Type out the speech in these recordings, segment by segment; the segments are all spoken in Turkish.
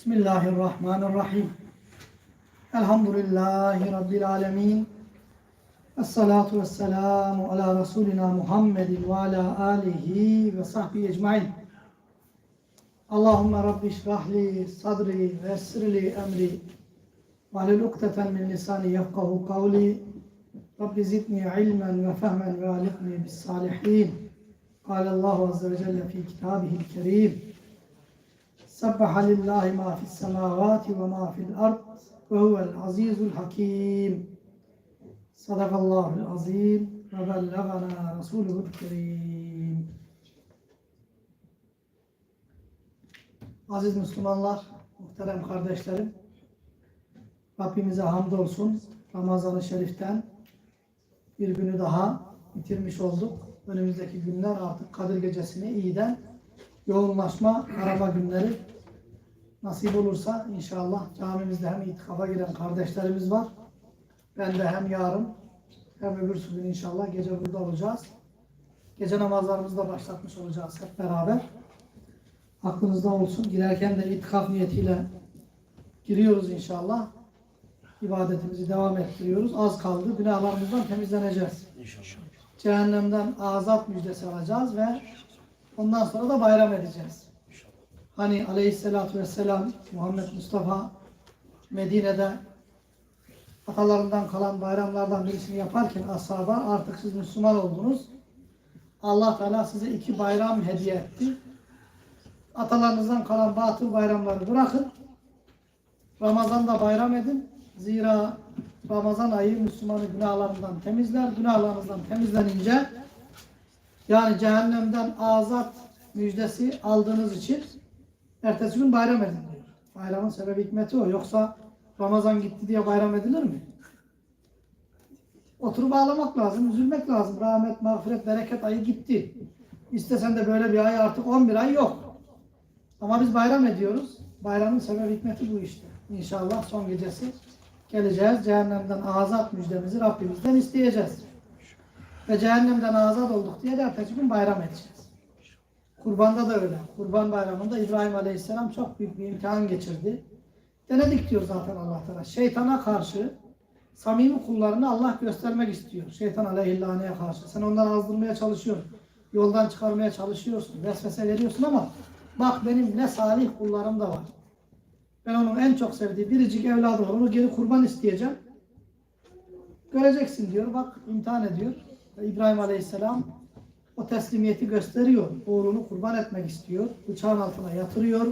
Bismillahirrahmanirrahim. Elhamdülillahi Rabbil alemin. Esselatu vesselamu ala Resulina Muhammedin ve ala alihi ve sahbihi ecmain. Allahümme Rabbi şrahli sadri ve sirli emri ve alil ukteten min lisani yefkahu kavli Rabbi zidni ilmen ve fehmen ve alikni bis salihin. Kâle Allahu Azze ve Celle fi kitabihil kerim. Sabbaha lillahi ma fis semavati ve ma fil ard ve huvel azizul hakim. Sadakallahul azim ve bellagana rasuluhul kerim. Aziz Müslümanlar, muhterem kardeşlerim, Rabbimize hamdolsun Ramazan-ı Şerif'ten bir günü daha bitirmiş olduk. Önümüzdeki günler artık Kadir Gecesi'ni iyiden yoğunlaşma, arama günleri nasip olursa inşallah camimizde hem itikafa giren kardeşlerimiz var. Ben de hem yarın hem öbür gün inşallah gece burada olacağız. Gece namazlarımızı da başlatmış olacağız hep beraber. Aklınızda olsun. Girerken de itikaf niyetiyle giriyoruz inşallah. İbadetimizi devam ettiriyoruz. Az kaldı. Günahlarımızdan temizleneceğiz. İnşallah. Cehennemden azat müjdesi alacağız ve ondan sonra da bayram edeceğiz. Hani aleyhissalatü vesselam Muhammed Mustafa Medine'de atalarından kalan bayramlardan birisini yaparken ashaba artık siz Müslüman oldunuz. Allah Teala size iki bayram hediye etti. Atalarınızdan kalan batıl bayramları bırakın. Ramazan'da bayram edin. Zira Ramazan ayı Müslümanı günahlarından temizler. Günahlarınızdan temizlenince yani cehennemden azat müjdesi aldığınız için ertesi gün bayram edin diyor. Bayramın sebebi hikmeti o. Yoksa Ramazan gitti diye bayram edilir mi? Oturup ağlamak lazım, üzülmek lazım. Rahmet, mağfiret, bereket ayı gitti. İstesen de böyle bir ay artık 11 ay yok. Ama biz bayram ediyoruz. Bayramın sebebi hikmeti bu işte. İnşallah son gecesi geleceğiz. Cehennemden azat müjdemizi Rabbimizden isteyeceğiz. Ve cehennemden azat olduk diye de ertesi gün bayram edeceğiz. Kurbanda da öyle. Kurban bayramında İbrahim Aleyhisselam çok büyük bir imtihan geçirdi. Denedik diyor zaten Allah Teala. Şeytana karşı samimi kullarını Allah göstermek istiyor. Şeytan aleyhillaneye karşı. Sen onları azdırmaya çalışıyorsun. Yoldan çıkarmaya çalışıyorsun. Vesvese veriyorsun ama bak benim ne salih kullarım da var. Ben onun en çok sevdiği biricik evladı var. Onu geri kurban isteyeceğim. Göreceksin diyor. Bak imtihan ediyor. İbrahim Aleyhisselam o teslimiyeti gösteriyor. Oğlunu kurban etmek istiyor. Bıçağın altına yatırıyor.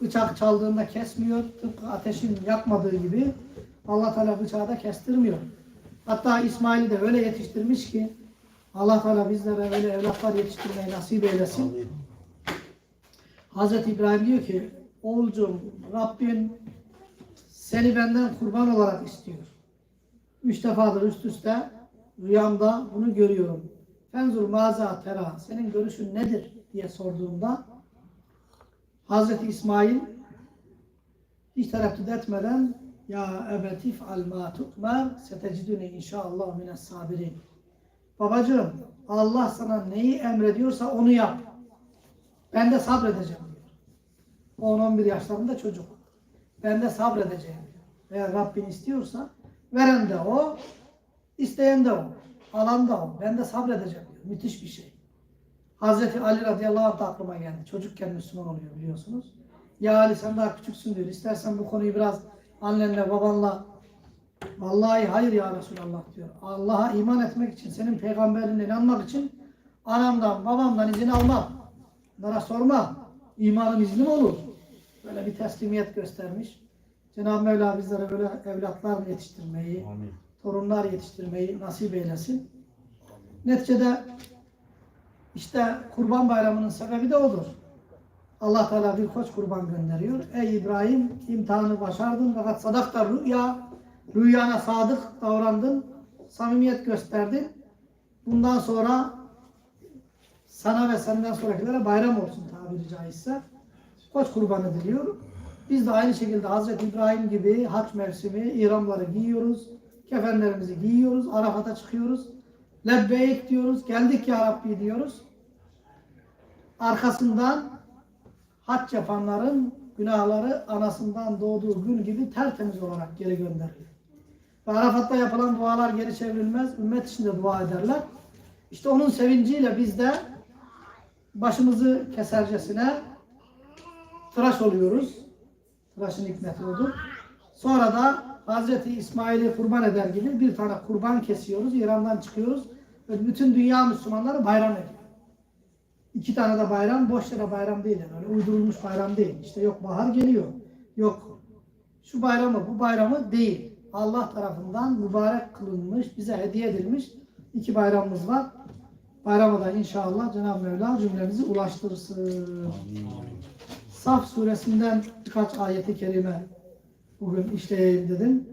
Bıçak çaldığında kesmiyor. Tıpkı ateşin yakmadığı gibi Allah Teala bıçağı da kestirmiyor. Hatta İsmail'i de öyle yetiştirmiş ki Allah Teala bizlere öyle evlatlar yetiştirmeyi nasip eylesin. Amin. Hazreti İbrahim diyor ki oğulcum Rabbin seni benden kurban olarak istiyor. Üç defadır üst üste rüyamda bunu görüyorum. Fenzur maza tera senin görüşün nedir diye sorduğumda Hazreti İsmail hiç tereddüt etmeden ya ebetif al ma tutmer setecidüne inşallah mines sabirin. Babacığım Allah sana neyi emrediyorsa onu yap. Ben de sabredeceğim diyor. 10-11 yaşlarında çocuk. Ben de sabredeceğim diyor. Eğer Rabbin istiyorsa veren de o, isteyen de o, alan da o. Ben de sabredeceğim diyor. Müthiş bir şey. Hazreti Ali radıyallahu anh da aklıma geldi. Çocukken Müslüman oluyor biliyorsunuz. Ya Ali sen daha küçüksün diyor. İstersen bu konuyu biraz annenle babanla Vallahi hayır ya Resulallah diyor. Allah'a iman etmek için, senin peygamberine inanmak için anamdan, babamdan izin almam. Bana sorma. İmanın izni mi olur? Böyle bir teslimiyet göstermiş. Cenab-ı Mevla bizlere böyle evlatlar yetiştirmeyi, Amin. Torunlar yetiştirmeyi nasip eylesin. Neticede işte kurban bayramının sebebi de odur. Allah Teala bir koç kurban gönderiyor. Ey İbrahim imtihanı başardın fakat sadakta rüya rüyana sadık davrandın. Samimiyet gösterdin. Bundan sonra sana ve senden sonrakilere bayram olsun tabiri caizse. Koç kurban ediliyor. Biz de aynı şekilde Hazreti İbrahim gibi haç mevsimi ihramları giyiyoruz. Kefenlerimizi giyiyoruz. Arafat'a çıkıyoruz. Lebbeyk diyoruz. Geldik ya Rabbi diyoruz. Arkasından hac yapanların günahları anasından doğduğu gün gibi tertemiz olarak geri gönderilir. Ve Arafat'ta yapılan dualar geri çevrilmez. Ümmet içinde dua ederler. İşte onun sevinciyle biz de başımızı kesercesine tıraş oluyoruz. Tıraşın hikmeti odur. Sonra da Hazreti İsmail'i kurban eder gibi bir tane kurban kesiyoruz. İran'dan çıkıyoruz. Ve bütün dünya Müslümanları bayram ediyor. İki tane de bayram, boş yere bayram değil. Yani öyle uydurulmuş bayram değil. İşte yok bahar geliyor. Yok şu bayramı, bu bayramı değil. Allah tarafından mübarek kılınmış, bize hediye edilmiş iki bayramımız var. Bayramı da inşallah Cenab-ı Mevla cümlemizi ulaştırsın. Saf suresinden birkaç ayeti kerime bugün işleyeyim dedim.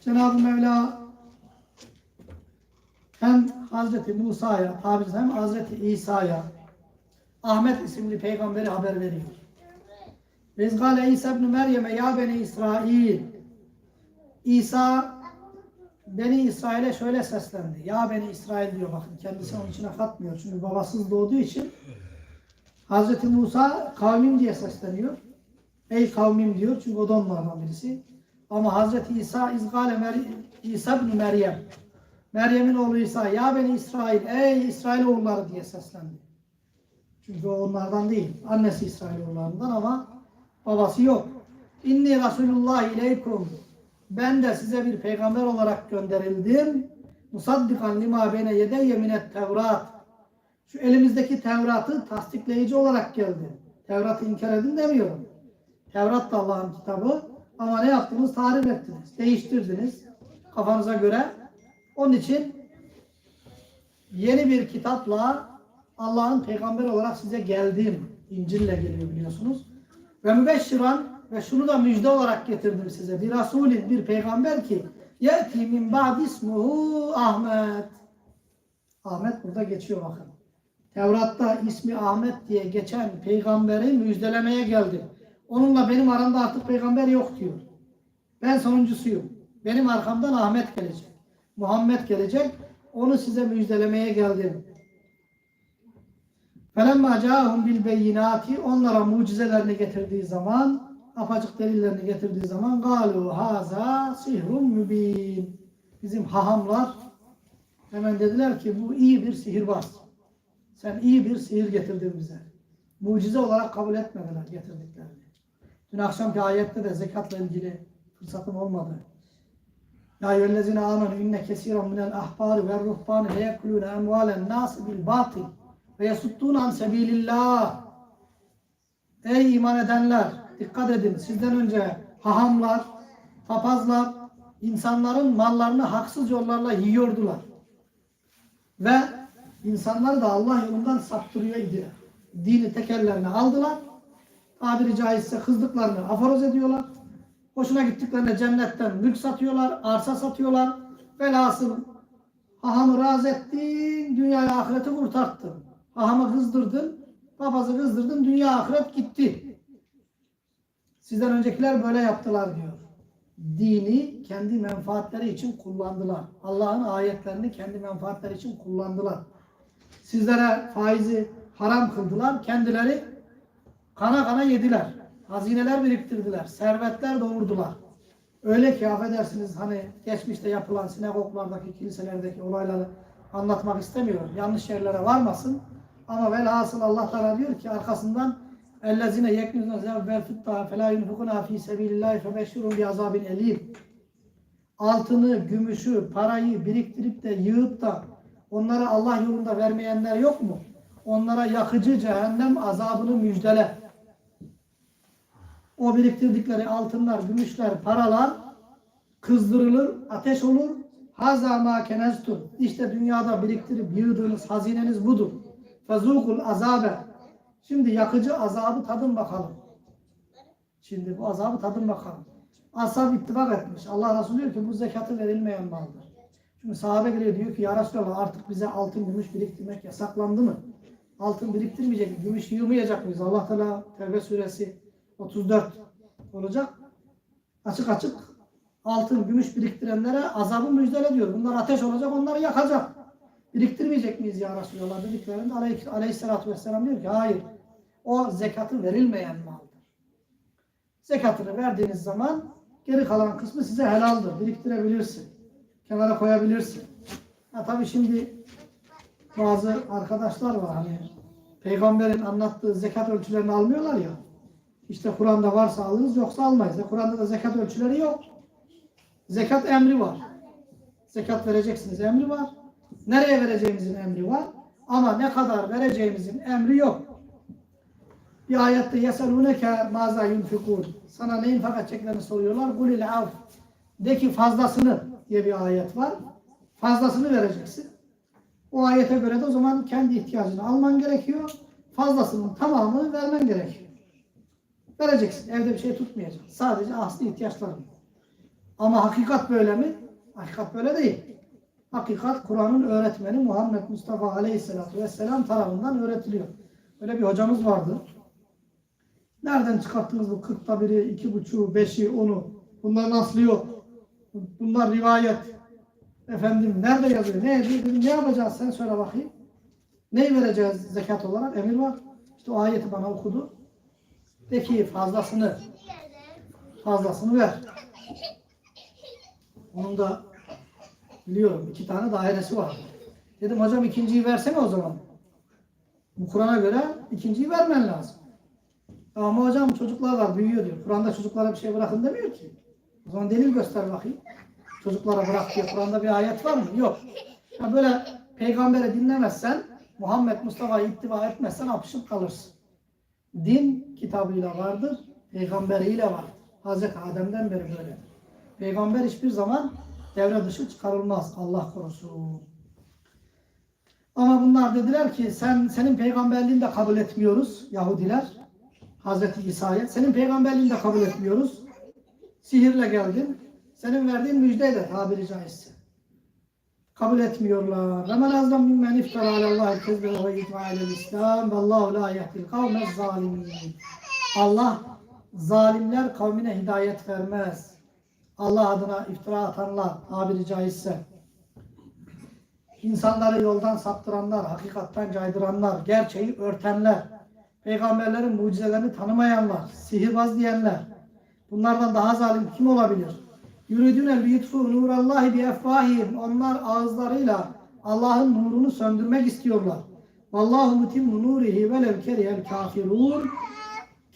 Cenab-ı Mevla hem Hazreti Musa'ya, tabi hem Hazreti İsa'ya Ahmet isimli peygamberi haber veriyor. Vezgale İsa ibn Meryem'e ya beni İsrail. İsa Beni İsrail'e şöyle seslendi. Ya beni İsrail diyor bakın. Kendisi onun içine katmıyor. Çünkü babasız doğduğu için Hazreti Musa kavmim diye sesleniyor. Ey kavmim diyor. Çünkü o da onlardan birisi. Ama Hazreti İsa İzgale Mer İsa ibn Meryem. Meryem'in oğlu İsa. Ya beni İsrail. Ey İsrail oğulları diye seslendi. Çünkü o onlardan değil. Annesi İsrail oğullarından ama babası yok. İnni Resulullah ileykum. Ben de size bir peygamber olarak gönderildim. Musaddikan lima beyne yedeyye minet Tevrat. Şu elimizdeki Tevrat'ı tasdikleyici olarak geldi. Tevrat'ı inkar edin demiyorum. Tevrat da Allah'ın kitabı. Ama ne yaptınız? Tarif ettiniz. Değiştirdiniz. Kafanıza göre. Onun için yeni bir kitapla Allah'ın peygamber olarak size geldim. İncil'le geliyor biliyorsunuz. Ve mübeşşiran ve şunu da müjde olarak getirdim size. Bir Resulin, bir peygamber ki yeti min ba'd ismuhu Ahmet. Ahmet burada geçiyor bakın. Tevrat'ta ismi Ahmet diye geçen peygamberi müjdelemeye geldim. Onunla benim aramda artık peygamber yok diyor. Ben sonuncusuyum. Benim arkamdan Ahmet gelecek. Muhammed gelecek. Onu size müjdelemeye geldim. Felemma ca'ahum bil beyinati onlara mucizelerini getirdiği zaman apacık delillerini getirdiği zaman galu haza sihrun mübin. Bizim hahamlar hemen dediler ki bu iyi bir sihirbaz. Sen iyi bir sihir getirdin bize. Mucize olarak kabul etmediler getirdiklerini. Dün akşamki ayette de zekatla ilgili fırsatım olmadı. Ya eyyühellezine amenu inne kesiren minel ahbari ve ruhbani leyekulune emvalen nasi bil batil ve yasuttun an sebilillah. Ey iman edenler dikkat edin sizden önce hahamlar, papazlar insanların mallarını haksız yollarla yiyordular. Ve insanları da Allah yolundan saptırıyor idi. Dini tekerlerine aldılar. Tabiri caizse kızdıklarını aforoz ediyorlar. Hoşuna gittiklerine cennetten mülk satıyorlar, arsa satıyorlar. Velhasıl hahamı razı ettin, dünyayı ahireti kurtarttın. Hahamı kızdırdın, papazı kızdırdın, dünya ahiret gitti. Sizden öncekiler böyle yaptılar diyor. Dini kendi menfaatleri için kullandılar. Allah'ın ayetlerini kendi menfaatleri için kullandılar. Sizlere faizi haram kıldılar. Kendileri Kana kana yediler. Hazineler biriktirdiler. Servetler doğurdular. Öyle ki affedersiniz hani geçmişte yapılan sinagoglardaki, kiliselerdeki olayları anlatmak istemiyorum. Yanlış yerlere varmasın. Ama velhasıl Allah Teala diyor ki arkasından ellezine yeknizun zevvel fitta felâ yunfukuna fî sebillâhi febeşşirûn bi azabin elîm. Altını, gümüşü, parayı biriktirip de yığıp da onlara Allah yolunda vermeyenler yok mu? Onlara yakıcı cehennem azabını müjdele. O biriktirdikleri altınlar, gümüşler, paralar kızdırılır, ateş olur. Haza ma keneztum. İşte dünyada biriktirip yığdığınız hazineniz budur. Fezukul azabe. Şimdi yakıcı azabı tadın bakalım. Şimdi bu azabı tadın bakalım. Ashab ittifak etmiş. Allah Resulü diyor ki bu zekatı verilmeyen maldır. Çünkü sahabe geliyor diyor ki ya Resulallah artık bize altın gümüş biriktirmek yasaklandı mı? Altın biriktirmeyecek mi? Gümüş yığmayacak mıyız? Allah Teala Tevbe suresi 34 olacak. Açık açık altın, gümüş biriktirenlere azabı müjdele diyor. Bunlar ateş olacak, onları yakacak. Biriktirmeyecek miyiz ya Resulallah dediklerinde aleyh, aleyhissalatü vesselam diyor ki hayır. O zekatı verilmeyen maldır. Zekatını verdiğiniz zaman geri kalan kısmı size helaldir. Biriktirebilirsin. Kenara koyabilirsin. Ha tabii şimdi bazı arkadaşlar var hani peygamberin anlattığı zekat ölçülerini almıyorlar ya. İşte Kur'an'da varsa alırız yoksa almayız. E, Kur'an'da da zekat ölçüleri yok. Zekat emri var. Zekat vereceksiniz emri var. Nereye vereceğimizin emri var. Ama ne kadar vereceğimizin emri yok. Bir ayette yeseluneke maza yunfikun. Sana neyin fakat çeklerini soruyorlar. Kulil av. De ki fazlasını diye bir ayet var. Fazlasını vereceksin. O ayete göre de o zaman kendi ihtiyacını alman gerekiyor. Fazlasının tamamını vermen gerekiyor. Vereceksin. Evde bir şey tutmayacaksın. Sadece asli ihtiyaçların. Ama hakikat böyle mi? Hakikat böyle değil. Hakikat Kur'an'ın öğretmeni Muhammed Mustafa Aleyhisselatü Vesselam tarafından öğretiliyor. Öyle bir hocamız vardı. Nereden çıkarttınız bu kırkta biri, iki buçuğu, beşi, onu? Bunların aslı yok. Bunlar rivayet. Efendim nerede yazıyor? Ne ediyor? Ne yapacağız sen söyle bakayım. Neyi vereceğiz zekat olarak? Emir var. İşte o ayeti bana okudu. De ki fazlasını fazlasını ver. Onun da biliyorum iki tane dairesi var. Dedim hocam ikinciyi versene o zaman. Bu Kur'an'a göre ikinciyi vermen lazım. Ama hocam çocuklar var büyüyor diyor. Kur'an'da çocuklara bir şey bırakın demiyor ki. O zaman delil göster bakayım. Çocuklara bırak diye Kur'an'da bir ayet var mı? Yok. Ya böyle peygambere dinlemezsen, Muhammed Mustafa'yı ittiba etmezsen apışıp kalırsın. Din kitabıyla vardır, peygamberiyle var. Hazreti Adem'den beri böyle. Peygamber hiçbir zaman devre dışı çıkarılmaz. Allah korusun. Ama bunlar dediler ki sen senin peygamberliğini de kabul etmiyoruz Yahudiler. Hazreti İsa'ya. Senin peygamberliğini de kabul etmiyoruz. Sihirle geldin. Senin verdiğin müjdeyle tabiri caizse. Kabul etmiyorlar. Ve men azlam mimmen iftara alallahi kezbe ve yitva alel islam. Vallahu la yehdil kavmez zalimin. Allah zalimler kavmine hidayet vermez. Allah adına iftira atanlar tabiri caizse. İnsanları yoldan saptıranlar, hakikatten caydıranlar, gerçeği örtenler, peygamberlerin mucizelerini tanımayanlar, sihirbaz diyenler. Bunlardan daha zalim kim olabilir? Yuridune liyutfu nurallahi bi efvahihim. Onlar ağızlarıyla Allah'ın nurunu söndürmek istiyorlar. Vallahu mutimmu nurihi velev kerihel kafirun.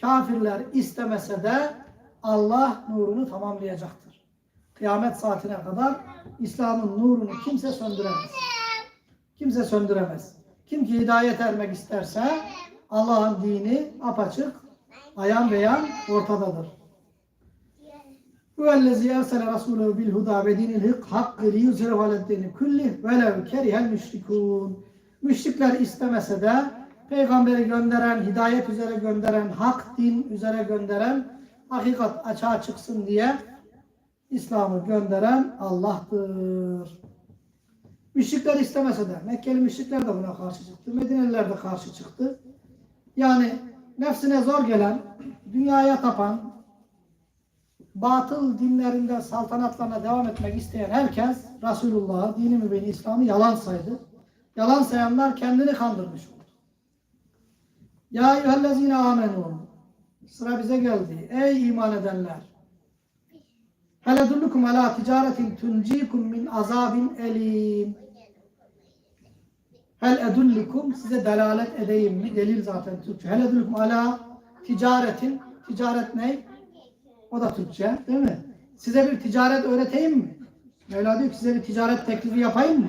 Kafirler istemese de Allah nurunu tamamlayacaktır. Kıyamet saatine kadar İslam'ın nurunu kimse söndüremez. Kimse söndüremez. Kim ki hidayet ermek isterse Allah'ın dini apaçık, ayan beyan ortadadır. Huvellezî ersele rasûlehu bil hudâ ve dinil hık hakkı liyuzhirehu aleddini kullih velev. Müşrikler istemese de peygamberi gönderen, hidayet üzere gönderen, hak din üzere gönderen, hakikat açığa çıksın diye İslam'ı gönderen Allah'tır. Müşrikler istemese de, Mekkeli müşrikler de buna karşı çıktı, Medineliler de karşı çıktı. Yani nefsine zor gelen, dünyaya tapan, batıl dinlerinde saltanatlarına devam etmek isteyen herkes Resulullah'ı, dini mübini İslam'ı yalan saydı. Yalan sayanlar kendini kandırmış oldu. Ya eyyühellezine amenu. Sıra bize geldi. Ey iman edenler. Hel edullukum ala ticaretin tuncikum min azabin elim. Hel edullukum size delalet edeyim mi? Delil zaten Türkçe. Hel ala ticaretin. Ticaret ne? O da Türkçe değil mi? Size bir ticaret öğreteyim mi? Mevla diyor ki size bir ticaret teklifi yapayım mı?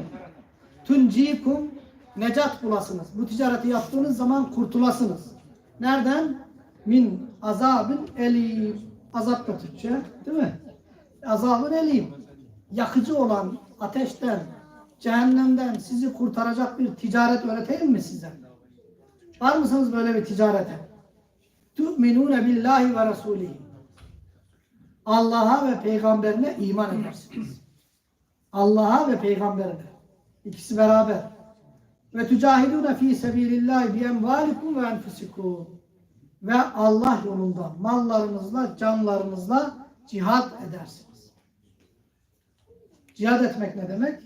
Tuncikum necat bulasınız. Bu ticareti yaptığınız zaman kurtulasınız. Nereden? Min azabın elim. Azap da Türkçe değil mi? Azabın elim. Yakıcı olan ateşten, cehennemden sizi kurtaracak bir ticaret öğreteyim mi size? Var mısınız böyle bir ticarete? Tu'minune billahi ve rasulihi. Allah'a ve peygamberine iman edersiniz. Allah'a ve peygamberine. İkisi beraber. Ve tücahidune fi sebilillahi bi emvalikum ve enfusikum. Ve Allah yolunda mallarınızla, canlarınızla cihad edersiniz. Cihad etmek ne demek?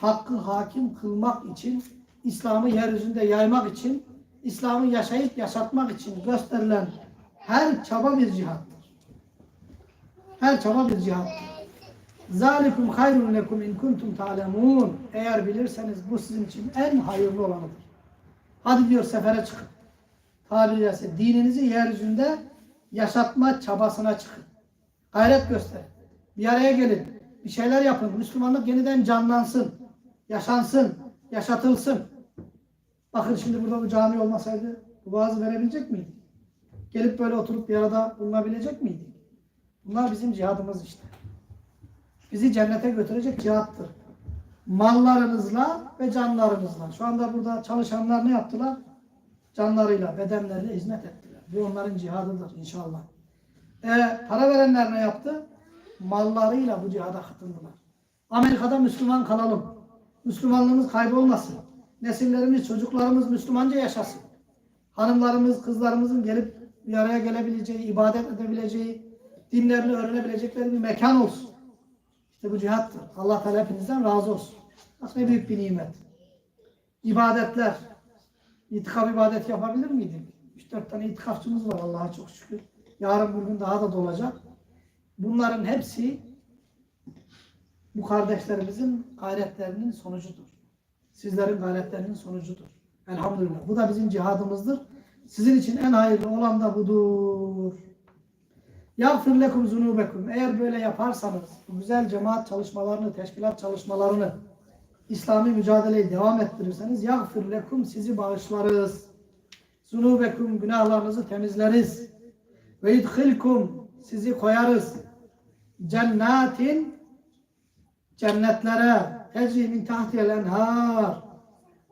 Hakkı hakim kılmak için, İslam'ı yeryüzünde yaymak için İslam'ı yaşayıp yaşatmak için gösterilen her çaba bir cihattır. Her çaba bir cihattır. Zalikum hayrun lekum in kuntum ta'lemun. Eğer bilirseniz bu sizin için en hayırlı olanıdır. Hadi diyor sefere çıkın. Tabiri caizse dininizi yeryüzünde yaşatma çabasına çıkın. Gayret gösterin. Bir araya gelin. Bir şeyler yapın. Müslümanlık yeniden canlansın. Yaşansın. Yaşatılsın. Bakın şimdi burada bu cami olmasaydı bu vaazı verebilecek miydik? Gelip böyle oturup bir arada bulunabilecek miydik? Bunlar bizim cihadımız işte. Bizi cennete götürecek cihattır. Mallarınızla ve canlarınızla. Şu anda burada çalışanlar ne yaptılar? Canlarıyla, bedenleriyle hizmet ettiler. Bu onların cihadıdır inşallah. E, para verenler ne yaptı? Mallarıyla bu cihada katıldılar. Amerika'da Müslüman kalalım. Müslümanlığımız kaybolmasın. Nesillerimiz, çocuklarımız Müslümanca yaşasın. Hanımlarımız, kızlarımızın gelip bir araya gelebileceği, ibadet edebileceği, dinlerini öğrenebilecekleri bir mekan olsun. İşte bu cihattır. Allah Teala hepinizden razı olsun. Bak ne büyük bir nimet. İbadetler. İtikaf ibadet yapabilir miydik? 3-4 tane itikafçımız var Allah'a çok şükür. Yarın bugün daha da dolacak. Bunların hepsi bu kardeşlerimizin gayretlerinin sonucudur. Sizlerin gayretlerinin sonucudur. Elhamdülillah. Bu da bizim cihadımızdır. Sizin için en hayırlı olan da budur. Yağfir lekum zunubekum. Eğer böyle yaparsanız, bu güzel cemaat çalışmalarını, teşkilat çalışmalarını, İslami mücadeleyi devam ettirirseniz yağfir lekum sizi bağışlarız. Zunubekum günahlarınızı temizleriz. Ve idhilkum sizi koyarız. Cennetin cennetlere tecri min tahtiyel enhar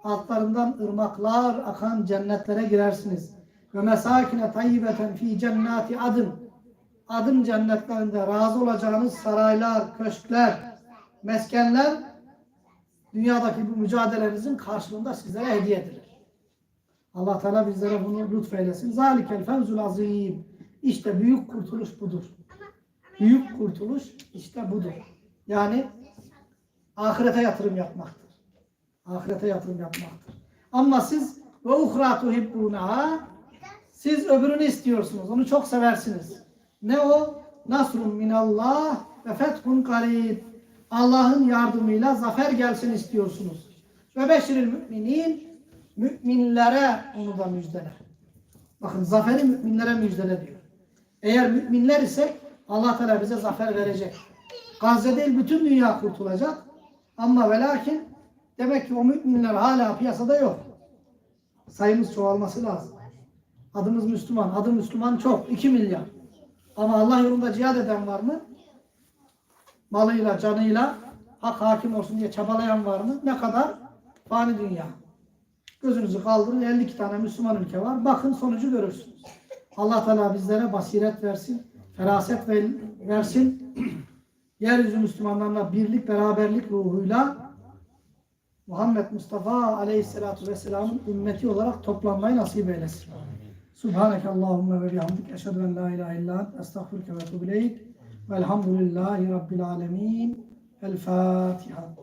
altlarından ırmaklar akan cennetlere girersiniz. Ve mesakine tayyibeten fi cennati adın adım cennetlerinde razı olacağınız saraylar, köşkler, meskenler dünyadaki bu mücadelenizin karşılığında sizlere hediye edilir. Allah Teala bizlere bunu lütfeylesin. Zalikel fevzul azim. İşte büyük kurtuluş budur. Büyük kurtuluş işte budur. Yani ahirete yatırım yapmaktır. Ahirete yatırım yapmaktır. Ama siz ve uhra tuhibbunaha siz öbürünü istiyorsunuz. Onu çok seversiniz. Ne o? Nasrun minallah ve fethun karib. Allah'ın yardımıyla zafer gelsin istiyorsunuz. Ve beşiril müminin müminlere onu da müjdele. Bakın zaferi müminlere müjdele diyor. Eğer müminler isek Allah Teala bize zafer verecek. Gazze değil bütün dünya kurtulacak. Ama ve lakin demek ki o müminler hala piyasada yok. Sayımız çoğalması lazım. Adımız Müslüman. Adı Müslüman çok. 2 milyar. Ama Allah yolunda cihad eden var mı? Malıyla, canıyla hak hakim olsun diye çabalayan var mı? Ne kadar? Fani dünya. Gözünüzü kaldırın. 52 tane Müslüman ülke var. Bakın sonucu görürsünüz. Allah Teala bizlere basiret versin. Feraset ver- versin. Yeryüzü Müslümanlarla birlik, beraberlik ruhuyla Muhammed Mustafa Aleyhisselatü Vesselam'ın ümmeti olarak toplanmayı nasip eylesin. سبحانك اللهم وبحمدك أشهد أن لا إله إلا أنت أستغفرك وأتوب إليك والحمد لله رب العالمين الفاتحة